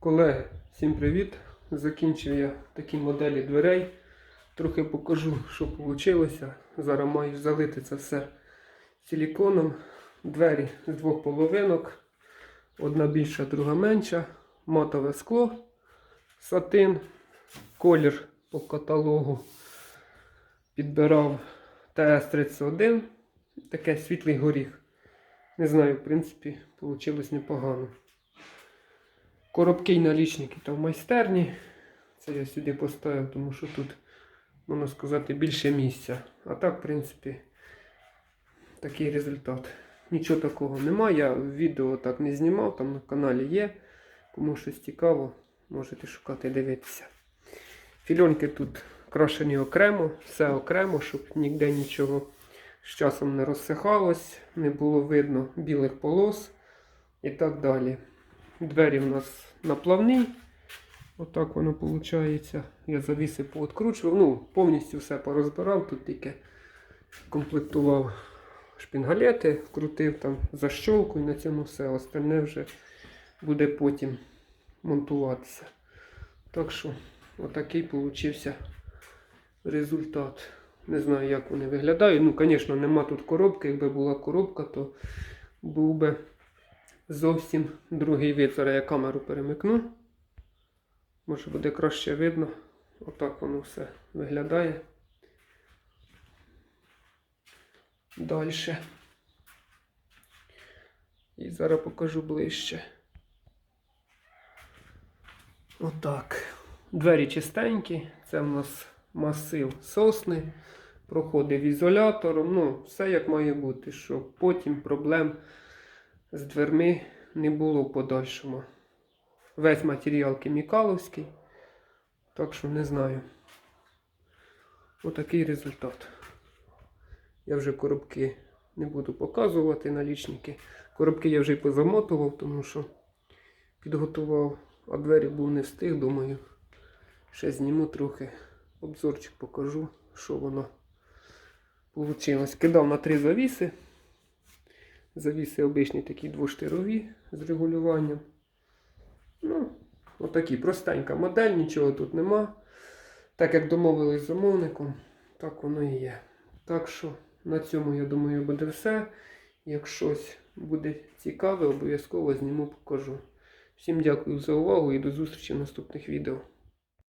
Колеги, всім привіт! Закінчив я такі моделі дверей. Трохи покажу, що вийшло. Зараз маю залити це все силіконом. Двері з двох половинок. Одна більша, друга менша. Матове скло, сатин, колір по каталогу. Підбирав ТС-31. Таке світлий горіх. Не знаю, в принципі, вийшло непогано. Коробки і налічники там в майстерні. Це я сюди поставив, тому що тут, можна сказати, більше місця. А так, в принципі, такий результат. Нічого такого немає. Я відео так не знімав, там на каналі є. Кому щось цікаво, можете шукати дивитися. Фільонки тут крашені окремо, все окремо, щоб ніде нічого з часом не розсихалось, не було видно білих полос і так далі. Двері в нас наплавні. Отак воно виходить. Я завіси пооткручував. Ну, повністю все порозбирав. Тут тільки комплектував шпінгалети, вкрутив там защолку і на цьому все. Остальне вже буде потім монтуватися. Так що, отакий получився результат. Не знаю, як вони виглядають. Ну, звісно, нема тут коробки. Якби була коробка, то був би зовсім другий вид. Зараз я камеру перемикну. Може буде краще видно. Отак воно все виглядає. Далі. І зараз покажу ближче. Отак. Двері чистенькі. Це в нас масив сосни. Проходив ізолятором. Ну, все як має бути, щоб потім проблем з дверми не було в подальшому. Весь матеріал хімікаловський. Так що не знаю. Отакий результат. Я вже коробки не буду показувати налічники. Коробки я вже й позамотував, тому що підготував, а двері був не встиг, думаю. Ще зніму трохи обзорчик покажу, що воно вийшло. Кидав на три завіси. Завіси обичні такі двоштирові з регулюванням. Ну, отакі простенька модель, нічого тут нема. Так як домовились з замовником, так воно і є. Так що на цьому, я думаю, буде все. Як щось буде цікаве, обов'язково зніму покажу. Всім дякую за увагу і до зустрічі в наступних відео.